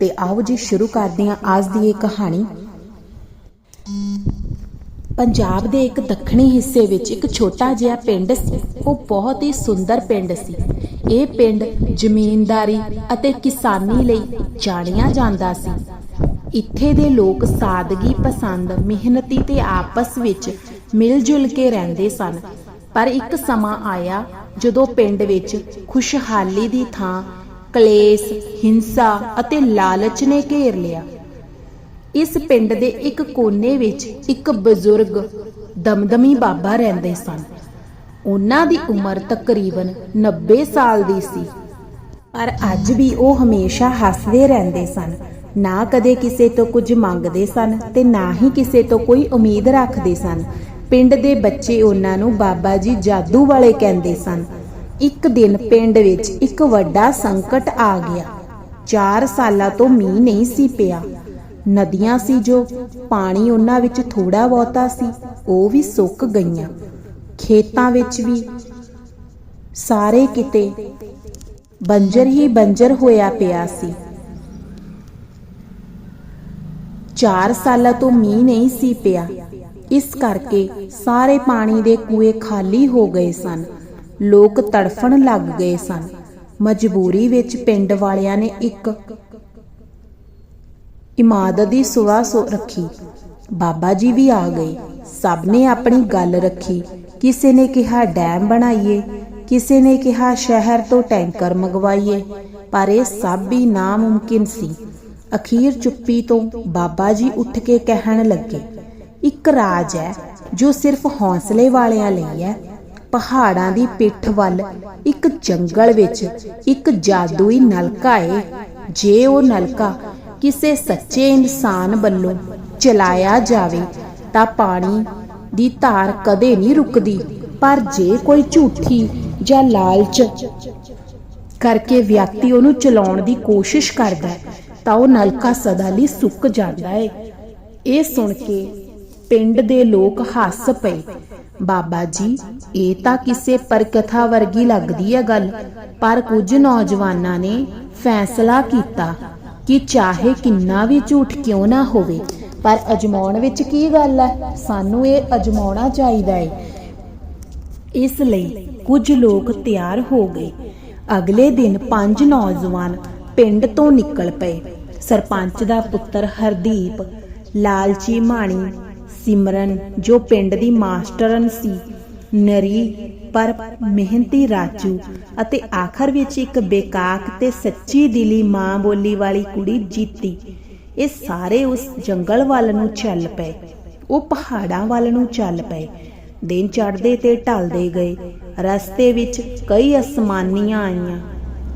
ਤੇ ਆਓ ਜੀ ਸ਼ੁਰੂ ਕਰਦੇ ਹਾਂ ਅੱਜ ਦੀ ਇਹ ਕਹਾਣੀ। ਪੰਜਾਬ ਦੇ ਇੱਕ ਦੱਖਣੀ ਹਿੱਸੇ ਵਿੱਚ ਇੱਕ ਛੋਟਾ ਜਿਹਾ ਪਿੰਡ ਸੀ। ਉਹ ਬਹੁਤ ਹੀ ਸੁੰਦਰ ਪਿੰਡ ਸੀ। ਇਹ ਪਿੰਡ ਜ਼ਮੀਨਦਾਰੀ ਅਤੇ ਕਿਸਾਨੀ ਲਈ ਜਾਣਿਆ ਜਾਂਦਾ ਸੀ। ਇੱਥੇ ਦੇ ਲੋਕ ਸਾਦਗੀ ਪਸੰਦ, ਮਿਹਨਤੀ ਤੇ ਆਪਸ ਵਿੱਚ ਮਿਲ ਜੁਲ ਕੇ ਰਹਿੰਦੇ ਸਨ। ਪਰ ਇੱਕ ਸਮਾਂ ਆਇਆ ਜਦੋਂ ਪਿੰਡ ਵਿੱਚ ਖੁਸ਼ਹਾਲੀ ਦੀ ਥਾਂ ਕਲੇਸ਼, ਹਿੰਸਾ ਅਤੇ ਲਾਲਚ ਨੇ ਘੇਰ ਲਿਆ। ਇਸ ਪਿੰਡ ਦੇ ਇੱਕ ਕੋਨੇ ਵਿੱਚ ਇੱਕ ਬਜ਼ੁਰਗ ਦਮਦਮੀ ਬਾਬਾ ਰਹਿੰਦੇ ਸਨ। ਉਹਨਾਂ ਦੀ ਉਮਰ ਤਕਰੀਬਨ 90 ਸਾਲ ਦੀ ਸੀ। ਪਰ ਅੱਜ ਵੀ ਉਹ ਹਮੇਸ਼ਾ ਹੱਸਦੇ ਰਹਿੰਦੇ ਸਨ। ਨਾ ਕਦੇ ਕਿਸੇ ਤੋਂ ਕੁਝ ਮੰਗਦੇ ਸਨ ਤੇ ਨਾ ਹੀ ਕਿਸੇ ਤੋਂ ਕੋਈ ਉਮੀਦ ਰੱਖਦੇ ਸਨ। ਪਿੰਡ ਦੇ ਬੱਚੇ ਉਹਨਾਂ ਨੂੰ ਬਾਬਾ ਜੀ ਜਾਦੂ ਵਾਲੇ ਕਹਿੰਦੇ ਸਨ। ਇੱਕ ਦਿਨ ਪਿੰਡ ਵਿੱਚ ਇੱਕ ਵੱਡਾ ਸੰਕਟ ਆ ਗਿਆ। 4 ਸਾਲਾਂ ਤੋਂ ਮੀਂਹ ਨਹੀਂ ਸੀ ਪਿਆ। ਨਦੀਆਂ ਸੀ ਜੋ, ਪਾਣੀ ਉਹਨਾਂ ਵਿੱਚ ਥੋੜਾ ਬਹੁਤਾ ਸੀ, ਉਹ ਵੀ ਸੁੱਕ ਗਈਆਂ। ਖੇਤਾਂ ਵਿੱਚ ਵੀ ਸਾਰੇ ਕਿਤੇ ਬੰਜਰ ਹੀ ਬੰਜਰ ਹੋਇਆ ਪਿਆ ਸੀ। 4 ਸਾਲਾਂ ਤੋਂ ਮੀਂਹ ਨਹੀਂ ਸੀ ਪਿਆ। ਇਸ ਕਰਕੇ ਸਾਰੇ ਪਾਣੀ ਦੇ ਕੂਏ ਖਾਲੀ ਹੋ ਗਏ ਸਨ। ਲੋਕ ਤੜਫਣ ਲੱਗ ਗਏ ਸਨ। ਮਜਬੂਰੀ ਵਿੱਚ ਪਿੰਡ ਵਾਲਿਆਂ ਨੇ ਇੱਕ ਇਮਾਦਤ ਦੀ ਸੁਆ ਸੋ ਰੱਖੀ। ਬਾਬਾ ਜੀ ਵੀ ਆ ਗਏ। ਸਭ ਨੇ ਆਪਣੀ ਗੱਲ ਰੱਖੀ। ਕਿਸੇ ਨੇ ਕਿਹਾ ਡੈਮ ਬਣਾਈਏ, ਕਿਸੇ ਨੇ ਕਿਹਾ ਸ਼ਹਿਰ ਤੋਂ ਟੈਂਕਰ ਮੰਗਵਾਈਏ, ਪਰ ਇਹ ਸਭ ਵੀ ਨਾਮੁਮਕਿਨ ਸੀ। ਅਖੀਰ ਚੁੱਪੀ ਤੋਂ ਬਾਬਾ ਜੀ ਉੱਠ ਕੇ ਕਹਿਣ ਲੱਗੇ, ਇੱਕ ਰਾਜ ਹੈ ਜੋ ਸਿਰਫ ਹੌਸਲੇ ਵਾਲਿਆਂ ਲਈ ਹੈ ਪਹਾੜਾਂ ਦੀ ਪਿੱਠ ਵੱਲ ਇੱਕ ਜੰਗਲ ਵਿੱਚ ਇੱਕ ਜਾਦੂਈ ਨਲਕਾ ਏ। ਜੇ ਉਹ ਨਲਕਾ ਕਿਸੇ ਸੱਚੇ ਇਨਸਾਨ ਵੱਲੋਂ ਚਲਾਇਆ ਜਾਵੇ, ਤਾਂ ਪਾਣੀ ਦੀ ਧਾਰ ਕਦੇ ਨਹੀਂ ਰੁਕਦੀ। ਪਰ ਜੇ ਕੋਈ ਝੂਠੀ ਜਾਂ ਲਾਲਚ ਕਰਕੇ ਵਿਅਕਤੀ ਉਹਨੂੰ ਚਲਾਉਣ ਦੀ ਕੋਸ਼ਿਸ਼ ਕਰਦਾ ਹੈ, ਤਾਂ ਉਹ ਨਲਕਾ ਸਦਾ ਲਈ ਸੁੱਕ ਜਾਂਦਾ ਹੈ ਇਹ ਸੁਣ ਕੇ ਪਿੰਡ ਦੇ ਲੋਕ ਹੱਸ ਪਏ। ਬਾਬਾ ਜੀ, ਇਹ ਤਾਂ ਕਿਸੇ ਪਰਕਥਾ ਵਰਗੀ ਲੱਗਦੀ ਹੈ ਗੱਲ। ਪਰ ਕੁਝ ਨੌਜਵਾਨਾਂ ਨੇ ਫੈਸਲਾ ਕੀਤਾ ਕਿ ਚਾਹੇ ਕਿੰਨਾ ਵੀ ਝੂਠ ਕਿਉਂ ਨਾ ਹੋਵੇ, ਪਰ ਅਜਮਾਉਣ ਵਿੱਚ ਕੀ ਗੱਲ ਹੈ? ਸਾਨੂੰ ਇਹ ਅਜਮਾਉਣਾ ਚਾਹੀਦਾ ਹੈ ਇਸ ਲਈ ਕੁਝ ਲੋਕ ਤਿਆਰ ਹੋ ਗਏ। ਅਗਲੇ ਦਿਨ ਪੰਜ ਨੌਜਵਾਨ ਪਿੰਡ ਤੋਂ ਨਿਕਲ ਪਏ। ਸਰਪੰਚ ਦਾ ਪੁੱਤਰ ਹਰਦੀਪ, ਲਾਲਚੀ ਮਾਣੀ ਸਿਮਰਨ, ਜੋ ਪਿੰਡ ਦੀ ਮਾਸਟਰਨ ਸੀ। ਨਰੀ, ਪਰ ਮਿਹਨਤੀ ਰਾਜੂ ਅਤੇ ਆਖਰ ਵਿੱਚ ਇੱਕ ਬੇਕਾਕ ਤੇ ਸੱਚੀ ਦਿਲੀ ਮਾਂ ਬੋਲੀ ਵਾਲੀ ਕੁੜੀ ਜੀਤੀ। ਇਹ ਸਾਰੇ ਉਸ ਜੰਗਲ ਵੱਲ ਨੂੰ ਚੱਲ ਪਏ। ਉਹ ਪਹਾੜਾਂ ਵੱਲ ਨੂੰ ਚੱਲ ਪਏ। ਦਿਨ ਚੜ੍ਹਦੇ ਤੇ ਢਲਦੇ ਗਏ। ਰਸਤੇ ਵਿੱਚ ਕਈ ਅਸਮਾਨੀਆਂ ਆਈਆਂ।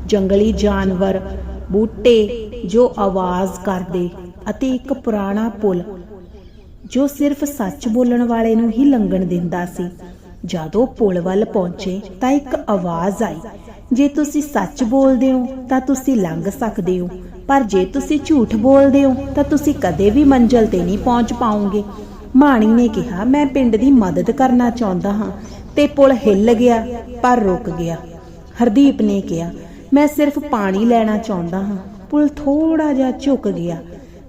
ਜੰਗਲੀ ਜਾਨਵਰ, ਬੂਟੇ, ਜੋ ਆਵਾਜ਼ ਕਰਦੇ ਅਤੇ ਇੱਕ ਪੁਰਾਣਾ ਪੁਲ ਜੋ ਸਿਰਫ ਸੱਚ ਬੋਲਣ ਵਾਲੇ ਨੂੰ ਹੀ ਲੰਘਣ ਦਿੰਦਾ ਸੀ। ਜਦੋਂ ਪੁਲ ਵੱਲ ਪਹੁੰਚੇ ਤਾਂ ਇੱਕ ਆਵਾਜ਼ ਆਈ, ਜੇ ਤੁਸੀਂ ਸੱਚ ਬੋਲਦੇ ਹੋ ਤਾਂ ਤੁਸੀਂ ਲੰਘ ਸਕਦੇ ਹੋ, ਪਰ ਜੇ ਤੁਸੀਂ ਝੂਠ ਬੋਲਦੇ ਹੋ ਤਾਂ ਤੁਸੀਂ ਕਦੇ ਵੀ ਮੰਜ਼ਲ ਤੇ ਨਹੀਂ ਪਹੁੰਚ ਪਾਓਗੇ। ਮਾਣੀ ਨੇ ਕਿਹਾ, ਮੈਂ ਪਿੰਡ ਦੀ ਮਦਦ ਕਰਨਾ ਚਾਹੁੰਦਾ ਹਾਂ ਤੇ ਪੁਲ ਹਿੱਲ ਗਿਆ, ਪਰ ਰੁਕ ਗਿਆ। ਹਰਦੀਪ ਨੇ ਕਿਹਾ, ਮੈਂ ਸਿਰਫ ਪਾਣੀ ਲੈਣਾ ਚਾਹੁੰਦਾ ਹਾਂ। ਪੁਲ ਥੋੜਾ ਜਿਹਾ ਝੁਕ ਗਿਆ।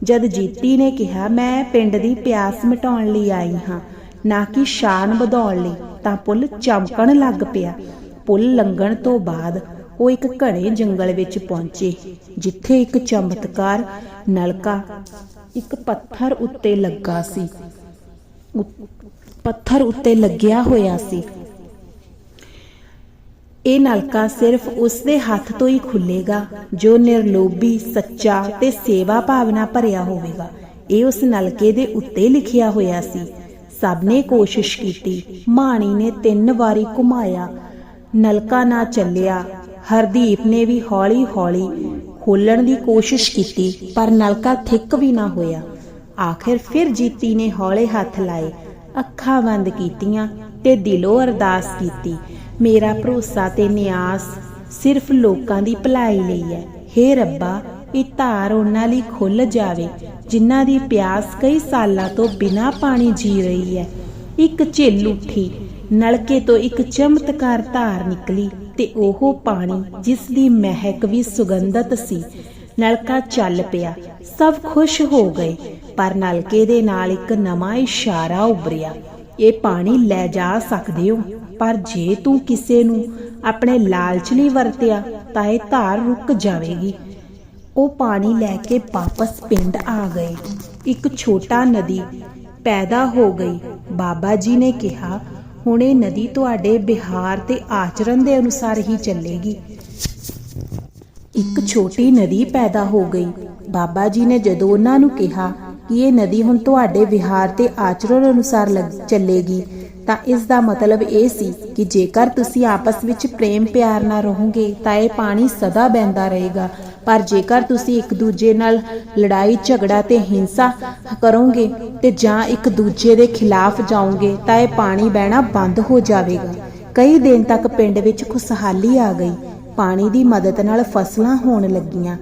ਜਦ ਜੀਤੀ ਨੇ ਕਿਹਾ, ਮੈਂ ਪਿੰਡ ਦੀ ਪਿਆਸ ਮਿਟਾਉਣ ਲਈ ਆਈ ਹਾਂ, ਨਾ ਕਿ ਸ਼ਾਨ ਵਧਾਉਣ ਲਈ, ਤਾਂ ਪੁੱਲ ਚਮਕਣ ਲੱਗ ਪਿਆ। ਪੁੱਲ ਲੰਘਣ ਤੋਂ ਬਾਅਦ ਉਹ ਇੱਕ ਘਣੇ ਜੰਗਲ ਵਿੱਚ ਪਹੁੰਚੇ, ਜਿੱਥੇ ਇੱਕ ਚਮਤਕਾਰ ਨਲਕਾ ਇੱਕ ਪੱਥਰ ਉੱਤੇ ਲੱਗਾ ਸੀ ਪੱਥਰ ਉੱਤੇ ਲੱਗਿਆ ਹੋਇਆ ਸੀ। ਇਹ ਨਲਕਾ ਸਿਰਫ ਉਸ ਦੇ ਹੱਥ ਤੋਂ ਹੀ ਖੁੱਲੇਗਾ, ਜੋ ਨਿਰਲੋਭੀ, ਸੱਚਾ ਤੇ ਸੇਵਾ ਭਾਵਨਾ ਭਰਿਆ ਹੋਵੇਗਾ। ਇਹ ਉਸ ਨਲਕੇ ਦੇ ਉੱਤੇ ਲਿਖਿਆ ਹੋਇਆ ਸੀ। ਸਭ ਨੇ ਕੋਸ਼ਿਸ਼ ਕੀਤੀ। ਮਾਣੀ ਨੇ ਤਿੰਨ ਵਾਰੀ ਘੁਮਾਇਆ। ਨਲਕਾ ਨਾ ਚੱਲਿਆ। ਹਰਦੀਪ ਨੇ ਵੀ ਹੌਲੀ-ਹੌਲੀ ਖੋਲਣ ਦੀ ਕੋਸ਼ਿਸ਼ ਕੀਤੀ, ਪਰ ਨਲਕਾ ਥਿੱਕ ਵੀ ਨਾ ਹੋਇਆ। ਆਖਿਰ ਫਿਰ ਜੀਤੀ ਨੇ ਹੌਲੇ ਹੱਥ ਲਾਏ। ਅੱਖਾਂ ਬੰਦ ਕੀਤੀਆਂ ਤੇ ਦਿਲੋਂ ਅਰਦਾਸ ਕੀਤੀ। ਮੇਰਾ ਭਰੋਸਾ ਤੇ ਨਿਆਸ ਸਿਰਫ ਲੋਕਾਂ ਦੀ ਭਲਾਈ ਲਈ ਹੈ। ਹੇ ਰੱਬਾ, ਇਹ ਧਾਰ ਉਹਨਾਂ ਲਈ ਖੁੱਲ ਜਾਵੇ, ਜਿਨ੍ਹਾਂ ਦੀ ਪਿਆਸ ਕਈ ਸਾਲਾਂ ਤੋਂ ਬਿਨਾਂ ਪਾਣੀ ਜੀ ਰਹੀ ਹੈ। ਇੱਕ ਝਿੱਲ ਉੱਠੀ, ਨਲਕੇ ਤੋਂ ਇੱਕ ਚਮਤਕਾਰ ਧਾਰ ਨਿਕਲੀ ਤੇ ਉਹ ਪਾਣੀ, ਜਿਸ ਦੀ ਮਹਿਕ ਵੀ ਸੁਗੰਧਤ ਸੀ, ਨਲਕਾ ਚੱਲ ਪਿਆ। ਸਭ ਖੁਸ਼ ਹੋ ਗਏ, ਪਰ ਨਲਕੇ ਦੇ ਨਾਲ ਇੱਕ ਨਵਾਂ ਇਸ਼ਾਰਾ ਉਭਰਿਆ। ਇਹ ਪਾਣੀ ਲੈ ਜਾ ਸਕਦੇ ਹੋ? ਪਰ ਜੇ ਤੂੰ ਕਿਸੇ ਨੂੰ ਆਪਣੇ ਲਾਲਚ ਲਈ ਵਰਤਿਆ, ਤਾਂ ਇਹ ਧਾਰ ਰੁਕ ਜਾਵੇਗੀ। ਉਹ ਪਾਣੀ ਲੈ ਕੇ ਵਾਪਸ ਪਿੰਡ ਆ ਗਏ ਇੱਕ ਛੋਟਾ ਨਦੀ ਪੈਦਾ ਹੋ ਗਈ। ਬਾਬਾ ਜੀ ਨੇ ਕਿਹਾ, ਹੁਣ ਇਹ ਨਦੀ ਤੁਹਾਡੇ ਬਿਹਾਰ ਤੇ ਆਚਰਣ ਦੇ ਅਨੁਸਾਰ ਹੀ ਚੱਲੇਗੀ। ਇੱਕ ਛੋਟੀ ਨਦੀ ਪੈਦਾ ਹੋ ਗਈ। ਬਾਬਾ ਜੀ ਨੇ ਜਦੋਂ ਉਹਨਾਂ ਨੂੰ ਕਿਹਾ ਕਿ ਇਹ ਨਦੀ ਹੁਣ ਤੁਹਾਡੇ ਵਿਹਾਰ ਤੇ ਆਚਰਣ ਅਨੁਸਾਰ ਚੱਲੇਗੀ ਤਾਂ ਇਸ ਦਾ ਮਤਲਬ ਇਹ ਸੀ ਕਿ ਜੇਕਰ ਤੁਸੀਂ ਆਪਸ ਵਿੱਚ ਪ੍ਰੇਮ ਪਿਆਰ ਨਾਲ ਰਹੋਗੇ, ਤਾਂ ਇਹ ਪਾਣੀ ਸਦਾ ਬਹਿੰਦਾ ਰਹੇਗਾ। ਪਰ ਜੇਕਰ ਤੁਸੀਂ ਇੱਕ ਦੂਜੇ ਨਾਲ ਲੜਾਈ, ਝਗੜਾ ਤੇ ਹਿੰਸਾ ਕਰੋਗੇ ਤੇ ਜਾਂ ਇੱਕ ਦੂਜੇ ਦੇ ਖਿਲਾਫ ਜਾਓਗੇ, ਤਾਂ ਇਹ ਪਾਣੀ ਬਹਿਣਾ ਬੰਦ ਹੋ ਜਾਵੇਗਾ। ਕਈ ਦਿਨ ਤੱਕ ਪਿੰਡ ਵਿੱਚ ਖੁਸ਼ਹਾਲੀ ਆ ਗਈ। ਪਾਣੀ ਦੀ ਮਦਦ ਨਾਲ ਫਸਲਾਂ ਹੋਣ ਲੱਗੀਆਂ।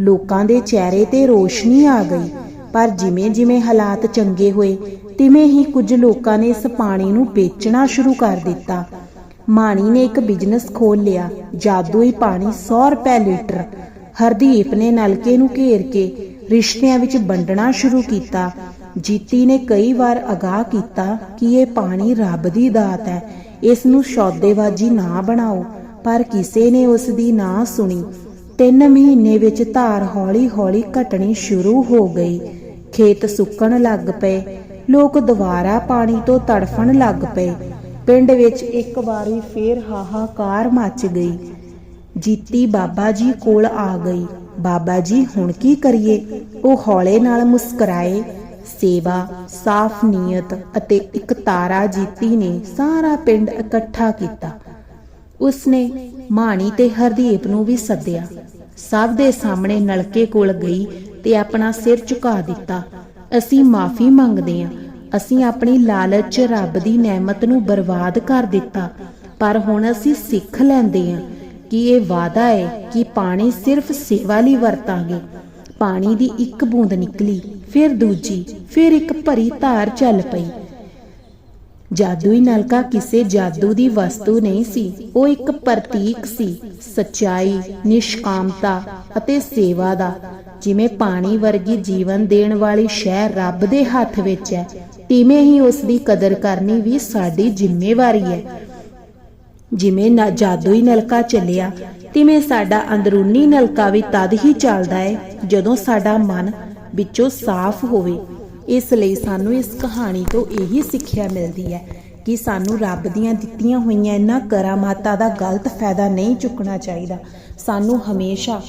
ਲੋਕਾਂ ਦੇ ਚਿਹਰੇ ਤੇ ਰੋਸ਼ਨੀ ਆ ਗਈ। ਪਰ ਜਿਵੇਂ ਜਿਵੇਂ ਹਾਲਾਤ ਚੰਗੇ ਹੋਏ, ਤਿਵੇਂ ਹੀ ਕੁਝ ਲੋਕਾਂ ਨੇ ਇਸ ਪਾਣੀ ਨੂੰ ਵੇਚਣਾ ਸ਼ੁਰੂ ਕਰ ਦਿੱਤਾ। ਮਾਣੀ ਨੇ ਇੱਕ ਬਿਜ਼ਨਸ ਖੋਲ ਲਿਆ ਜਾਦੂਈ ਪਾਣੀ 100 ਰੁਪਏ ਲੀਟਰ। ਹਰਦੀਪ ਨੇ ਨਲਕੇ ਨੂੰ ਘੇਰ ਕੇ ਰਿਸ਼ਤਿਆਂ ਵਿੱਚ ਵੰਡਣਾ ਸ਼ੁਰੂ ਕੀਤਾ। ਜੀਤੀ ਨੇ ਕਈ ਵਾਰ ਅਗਾਹ ਕੀਤਾ ਕਿ ਇਹ ਪਾਣੀ ਰੱਬ ਦੀ ਦਾਤ ਹੈ, ਇਸ ਨੂੰ ਸੌਦੇਬਾਜ਼ੀ ਨਾ ਬਣਾਓ, ਪਰ ਕਿਸੇ ਨੇ ਉਸ ਦੀ ਨਾ ਸੁਣੀ। ਤਿੰਨ ਮਹੀਨੇ ਵਿੱਚ ਧਾਰ ਹੌਲੀ-ਹੌਲੀ ਘਟਣੀ ਸ਼ੁਰੂ ਹੋ ਗਈ। ਖੇਤ ਸੁੱਕਣ ਲੱਗ ਪਏ। ਲੋਕ ਦੁਬਾਰਾ ਪਾਣੀ ਤੋਂ ਤੜਫਣ ਲੱਗ ਪਏ। ਪਿੰਡ ਵਿੱਚ ਇੱਕ ਵਾਰੀ ਫੇਰ ਹਾਹਾਕਾਰ ਮਚ ਗਈ। ਜੀਤੀ ਬਾਬਾ ਜੀ ਕੋਲ ਆ ਗਈ। ਬਾਬਾ ਜੀ, ਹੁਣ ਕੀ ਕਰੀਏ? ਉਹ ਹੌਲੇ ਨਾਲ ਮੁਸਕਰਾਏ। ਸੇਵਾ, ਸਾਫ਼ ਨੀਅਤ ਅਤੇ ਇੱਕ ਤਾਰਾ ਜੀਤੀ ਨੇ ਸਾਰਾ ਪਿੰਡ ਇਕੱਠਾ ਕੀਤਾ। ਉਸਨੇ ਮਾਣੀ ਤੇ ਹਰਦੀਪ ਨੂੰ ਵੀ ਸੱਦਿਆ। ਸਭ ਦੇ ਸਾਹਮਣੇ ਨਲਕੇ ਕੋਲ ਗਈ। ਤੇ ਆਪਣਾ ਸਿਰ ਝੁਕਾ ਦਿੱਤਾ। ਅਸੀਂ ਮਾਫੀ ਮੰਗਦੇ ਹਾਂ। ਅਸੀਂ ਆਪਣੀ ਲਾਲਚ 'ਚ ਰੱਬ ਦੀ ਨਿਆਮਤ ਨੂੰ ਬਰਬਾਦ ਕਰ ਦਿੱਤਾ। ਪਰ ਹੁਣ ਅਸੀਂ ਸਿੱਖ ਲੈਂਦੇ ਹਾਂ ਕਿ ਇਹ ਵਾਅਦਾ ਹੈ ਕਿ ਪਾਣੀ ਸਿਰਫ ਸੇਵਾ ਲਈ ਵਰਤਾਂਗੇ। ਪਾਣੀ ਦੀ ਇੱਕ ਬੂੰਦ ਨਿਕਲੀ, ਫਿਰ ਦੂਜੀ, ਫਿਰ ਇੱਕ ਭਰੀ ਧਾਰ ਚੱਲ ਪਈ। ਜਾਦੂਈ ਨਲਕਾ ਕਿਸੇ ਜਾਦੂ ਦੀ ਵਸਤੂ ਨਹੀਂ ਸੀ। ਉਹ ਇੱਕ ਪ੍ਰਤੀਕ ਸੀ। ਸਚਾਈ, ਨਿਸ਼ਕਾਮਤਾ ਅਤੇ ਸੇਵਾ ਦਾ। ਜਿਵੇਂ ਪਾਣੀ ਵਰਗੀ ਜੀਵਨ ਦੇਣ ਵਾਲੀ ਸ਼ੈ ਰੱਬ ਦੇ ਹੱਥ ਵਿੱਚ ਹੈ, ਤਿਵੇਂ ਹੀ ਉਸ ਦੀ ਕਦਰ ਕਰਨੀ ਵੀ ਸਾਡੀ ਜ਼ਿੰਮੇਵਾਰੀ ਹੈ। ਜਿਵੇਂ ਨਾ ਜਾਦੂਈ ਨਲਕਾ ਚੱਲਿਆ, ਤਿਵੇਂ ਸਾਡਾ ਅੰਦਰੂਨੀ ਨਲਕਾ ਵੀ ਤਦ ਹੀ ਚੱਲਦਾ ਹੈ, ਜਦੋਂ ਸਾਡਾ ਮਨ ਵਿੱਚੋਂ ਸਾਫ਼ ਹੋਵੇ। ਇਸ ਲਈ ਸਾਨੂੰ ਇਸ ਕਹਾਣੀ ਤੋਂ ਇਹੀ ਸਿੱਖਿਆ ਮਿਲਦੀ ਹੈ ਕਿ ਸਾਨੂੰ ਰੱਬ ਦੀਆਂ ਦਿੱਤੀਆਂ ਹੋਈਆਂ ਇਹਨਾਂ ਕਰਾਮਾਤਾਂ ਦਾ ਗਲਤ ਫਾਇਦਾ ਨਹੀਂ ਚੁੱਕਣਾ ਚਾਹੀਦਾ। ਸਾਨੂੰ ਹਮੇਸ਼ਾ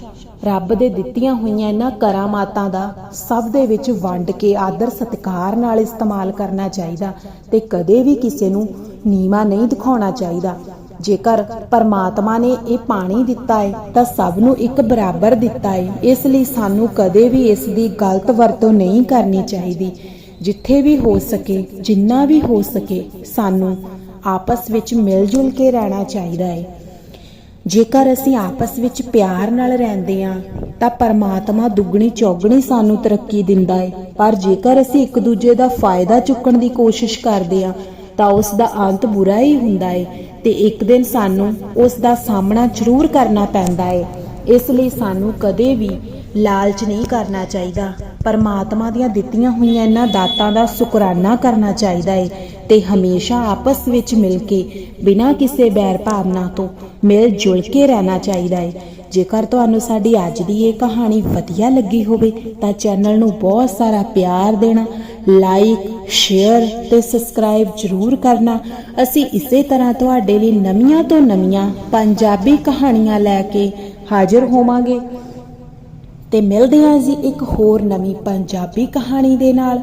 ਰੱਬ ਦੇ ਦਿੱਤੀਆਂ ਹੋਈਆਂ ਇਹਨਾਂ ਕਰਾਮਾਤਾਂ ਦਾ ਸਭ ਦੇ ਵਿੱਚ ਵੰਡ ਕੇ ਆਦਰ ਸਤਿਕਾਰ ਨਾਲ ਇਸਤੇਮਾਲ ਕਰਨਾ ਚਾਹੀਦਾ ਤੇ ਕਦੇ ਵੀ ਕਿਸੇ ਨੂੰ ਨੀਵਾ ਨਹੀਂ ਦਿਖਾਉਣਾ ਚਾਹੀਦਾ। ਜੇਕਰ ਪਰਮਾਤਮਾ ਨੇ ਇਹ ਪਾਣੀ ਦਿੱਤਾ ਹੈ ਤਾਂ ਸਭ ਨੂੰ ਇੱਕ ਬਰਾਬਰ ਦਿੱਤਾ ਹੈ ਇਸ ਲਈ ਸਾਨੂੰ ਕਦੇ ਵੀ ਇਸ ਦੀ ਗਲਤ ਵਰਤੋਂ ਨਹੀਂ ਕਰਨੀ ਚਾਹੀਦੀ। ਜਿੱਥੇ ਵੀ ਹੋ ਸਕੇ, ਜਿੰਨਾ ਵੀ ਹੋ ਸਕੇ, ਸਾਨੂੰ ਆਪਸ ਵਿੱਚ ਮਿਲ ਜੁਲ ਕੇ ਰਹਿਣਾ ਚਾਹੀਦਾ ਹੈ ਜੇਕਰ ਅਸੀਂ ਆਪਸ ਵਿੱਚ ਪਿਆਰ ਨਾਲ ਰਹਿੰਦੇ ਹਾਂ, ਤਾਂ ਪਰਮਾਤਮਾ ਦੁੱਗਣੀ ਚੌਗਣੀ ਸਾਨੂੰ ਤਰੱਕੀ ਦਿੰਦਾ ਹੈ ਪਰ ਜੇਕਰ ਅਸੀਂ ਇੱਕ ਦੂਜੇ ਦਾ ਫਾਇਦਾ ਚੁੱਕਣ ਦੀ ਕੋਸ਼ਿਸ਼ ਕਰਦੇ ਹਾਂ, ਤਾਂ ਉਸ ਦਾ ਅੰਤ ਬੁਰਾ ਹੀ ਹੁੰਦਾ ਹੈ ਤੇ ਇੱਕ ਦਿਨ ਸਾਨੂੰ ਉਸ ਦਾ ਸਾਹਮਣਾ ਜ਼ਰੂਰ ਕਰਨਾ ਪੈਂਦਾ ਹੈ ਇਸ ਲਈ ਸਾਨੂੰ ਕਦੇ ਵੀ ਲਾਲਚ ਨਹੀਂ ਕਰਨਾ ਚਾਹੀਦਾ। ਪਰਮਾਤਮਾ ਦੀਆਂ ਦਿੱਤੀਆਂ ਹੋਈਆਂ ਇਹਨਾਂ ਦਾਤਾਂ ਦਾ ਸ਼ੁਕਰਾਨਾ ਕਰਨਾ ਚਾਹੀਦਾ ਹੈ ਤੇ ਹਮੇਸ਼ਾ ਆਪਸ ਵਿੱਚ ਮਿਲ ਕੇ, ਬਿਨਾਂ ਕਿਸੇ ਬੈਰ ਭਾਵਨਾ ਤੋਂ ਮਿਲ ਜੁਲ ਕੇ ਰਹਿਣਾ ਚਾਹੀਦਾ ਹੈ ਜੇਕਰ ਤੁਹਾਨੂੰ ਸਾਡੀ ਅੱਜ ਦੀ ਇਹ ਕਹਾਣੀ ਵਧੀਆ ਲੱਗੀ ਹੋਵੇ, ਤਾਂ ਚੈਨਲ ਨੂੰ ਬਹੁਤ ਸਾਰਾ ਪਿਆਰ ਦੇਣਾ, ਲਾਈਕ, ਸ਼ੇਅਰ ਤੇ ਸਬਸਕ੍ਰਾਈਬ ਜ਼ਰੂਰ ਕਰਨਾ। ਅਸੀਂ ਇਸੇ ਤਰ੍ਹਾਂ ਤੁਹਾਡੇ ਲਈ ਨਵੀਆਂ ਤੋਂ ਨਵੀਆਂ ਪੰਜਾਬੀ ਕਹਾਣੀਆਂ ਲੈ ਕੇ ਹਾਜ਼ਰ ਹੋਵਾਂਗੇ। ਤੇ ਮਿਲਦੇ ਹਾਂ ਜੀ ਇੱਕ ਹੋਰ ਨਵੀਂ ਪੰਜਾਬੀ ਕਹਾਣੀ ਦੇ ਨਾਲ।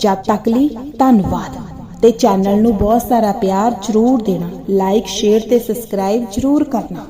ਜਦ ਤੱਕ ਲਈ ਧੰਨਵਾਦ। ਤੇ ਚੈਨਲ ਨੂੰ ਬਹੁਤ ਸਾਰਾ ਪਿਆਰ ਜ਼ਰੂਰ ਦੇਣਾ। ਲਾਈਕ ਸ਼ੇਅਰ ਤੇ ਸਬਸਕ੍ਰਾਈਬ ਜ਼ਰੂਰ ਕਰਨਾ।